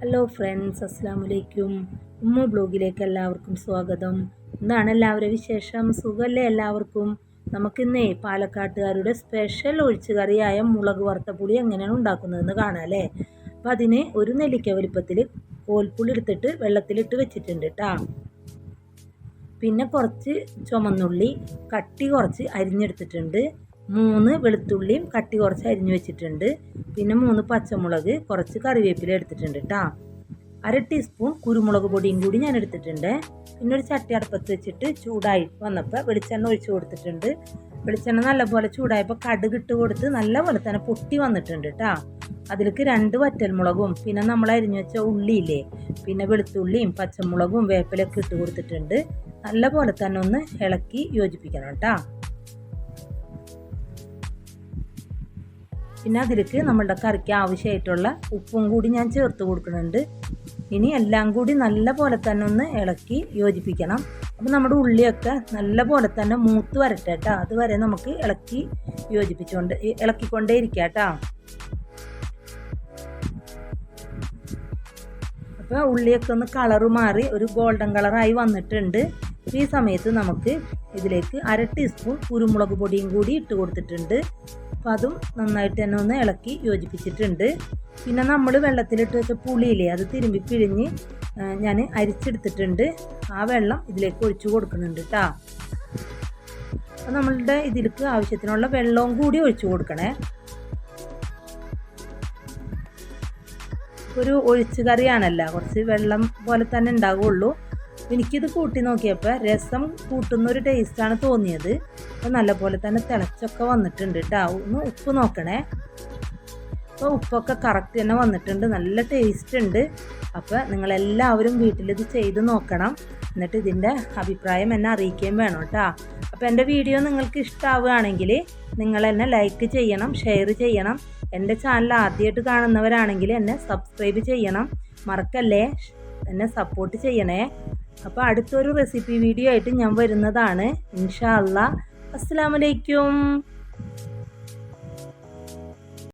Hello friends അസ്സാം വലൈക്കും ഉമ്മ ബ്ലോഗിലേക്ക് എല്ലാവർക്കും സ്വാഗതം. എന്താണ് എല്ലാവരുടെ വിശേഷം? സുഖമല്ലേ എല്ലാവർക്കും? നമുക്കിന്നേ പാലക്കാട്ടുകാരുടെ സ്പെഷ്യൽ ഒഴിച്ചുകറിയായ മുളക് വറുത്ത പുളി എങ്ങനെയാണ് ഉണ്ടാക്കുന്നതെന്ന് കാണാം അല്ലേ? അതിന് ഒരു നെല്ലിക്ക വലിപ്പത്തിൽ കോൽപ്പുളി എടുത്തിട്ട് വെള്ളത്തിലിട്ട് വെച്ചിട്ടുണ്ട് കേട്ടോ പിന്നെ കുറച്ച് ചുമന്നുള്ളി കട്ടി കുറച്ച് അരിഞ്ഞെടുത്തിട്ടുണ്ട്. മൂന്ന് വെളുത്തുള്ളിയും കട്ടി കുറച്ച് അരിഞ്ഞു വെച്ചിട്ടുണ്ട്. പിന്നെ മൂന്ന് പച്ചമുളക് കുറച്ച് കറിവേപ്പില എടുത്തിട്ടുണ്ട് കേട്ടോ അര ടീസ്പൂൺ കുരുമുളക് പൊടിയും കൂടി ഞാൻ എടുത്തിട്ടുണ്ട്. പിന്നെ ഒരു ചട്ടി അടുപ്പത്ത് വെച്ചിട്ട് ചൂടായി വന്നപ്പോൾ വെളിച്ചെണ്ണ ഒഴിച്ചു കൊടുത്തിട്ടുണ്ട്. വെളിച്ചെണ്ണ നല്ലപോലെ ചൂടായപ്പോൾ കടുക് ഇട്ട് കൊടുത്ത് നല്ലപോലെ തന്നെ പൊട്ടി വന്നിട്ടുണ്ട് കേട്ടോ അതിലേക്ക് രണ്ട് വറ്റൽമുളകും പിന്നെ നമ്മൾ അരിഞ്ഞു വെച്ച ഉള്ളിയില്ലേ പിന്നെ വെളുത്തുള്ളിയും പച്ചമുളകും വേപ്പിലൊക്കെ ഇട്ട് കൊടുത്തിട്ടുണ്ട്. നല്ലപോലെ തന്നെ ഒന്ന് ഇളക്കി യോജിപ്പിക്കണം കേട്ടോ പിന്നെ അതിലേക്ക് നമ്മളുടെ കറിക്ക് ആവശ്യമായിട്ടുള്ള ഉപ്പും കൂടി ഞാൻ ചേർത്ത് കൊടുക്കുന്നുണ്ട്. ഇനി എല്ലാം കൂടി നല്ല പോലെ തന്നെ ഒന്ന് ഇളക്കി യോജിപ്പിക്കണം. അപ്പോൾ നമ്മുടെ ഉള്ളിയൊക്കെ നല്ല പോലെ തന്നെ മൂത്ത് വരട്ടെ കേട്ടോ. അതുവരെ നമുക്ക് ഇളക്കി യോജിപ്പിച്ചുകൊണ്ട് ഇളക്കിക്കൊണ്ടേ ഇരിക്കാം കേട്ടോ. അപ്പോൾ ഉള്ളിയൊക്കെ ഒന്ന് കളറ് മാറി ഒരു ഗോൾഡൻ കളറായി വന്നിട്ടുണ്ട്. ഈ സമയത്ത് നമുക്ക് ഇതിലേക്ക് അര ടീസ്പൂൺ കുരുമുളക് പൊടിയും കൂടി ഇട്ട് കൊടുത്തിട്ടുണ്ട്. അപ്പോൾ അതും നന്നായിട്ട് തന്നെ ഒന്ന് ഇളക്കി യോജിപ്പിച്ചിട്ടുണ്ട്. പിന്നെ നമ്മൾ വെള്ളത്തിലിട്ട് വെച്ച പുളിയില്ലേ അത് തിരുമ്പി പിഴിഞ്ഞ് ഞാൻ അരിച്ചെടുത്തിട്ടുണ്ട്. ആ വെള്ളം ഇതിലേക്ക് ഒഴിച്ചു കൊടുക്കുന്നുണ്ട് കേട്ടോ അപ്പോൾ നമ്മളുടെ ഇതിലേക്ക് ആവശ്യത്തിനുള്ള വെള്ളവും കൂടി ഒഴിച്ചു കൊടുക്കണേ. ഒരു ഒഴിച്ചു കറിയാണല്ല. കുറച്ച് വെള്ളം പോലെ തന്നെ ഉണ്ടാവുള്ളൂ. എനിക്കിത് കൂട്ടി നോക്കിയപ്പോൾ രസം കൂട്ടുന്ന ഒരു ടേസ്റ്റാണ് തോന്നിയത്. അപ്പോൾ നല്ലപോലെ തന്നെ തിളച്ചൊക്കെ വന്നിട്ടുണ്ട് കേട്ടോ ഒന്ന് ഉപ്പ് നോക്കണേ. അപ്പോൾ ഉപ്പൊക്കെ കറക്റ്റ് തന്നെ വന്നിട്ടുണ്ട്. നല്ല ടേസ്റ്റ് ഉണ്ട്. അപ്പോൾ നിങ്ങളെല്ലാവരും വീട്ടിലിത് ചെയ്ത് നോക്കണം. എന്നിട്ട് ഇതിന്റെ അഭിപ്രായം എന്നെ അറിയിക്കുകയും വേണം കേട്ടോ അപ്പോൾ എന്റെ വീഡിയോ നിങ്ങൾക്ക് ഇഷ്ടമാവുകയാണെങ്കിൽ നിങ്ങൾ എന്നെ ലൈക്ക് ചെയ്യണം ഷെയർ ചെയ്യണം. എന്റെ ചാനൽ ആദ്യമായിട്ട് കാണുന്നവരാണെങ്കിൽ എന്നെ സബ്സ്ക്രൈബ് ചെയ്യണം. മറക്കല്ലേ? എന്നെ സപ്പോർട്ട് ചെയ്യണേ. അപ്പോൾ അടുത്തൊരു റെസിപ്പി വീഡിയോ ആയിട്ട് ഞാൻ വരുന്നതാണ്. ഇൻഷാ അല്ലാ അസ്സാമലൈക്കും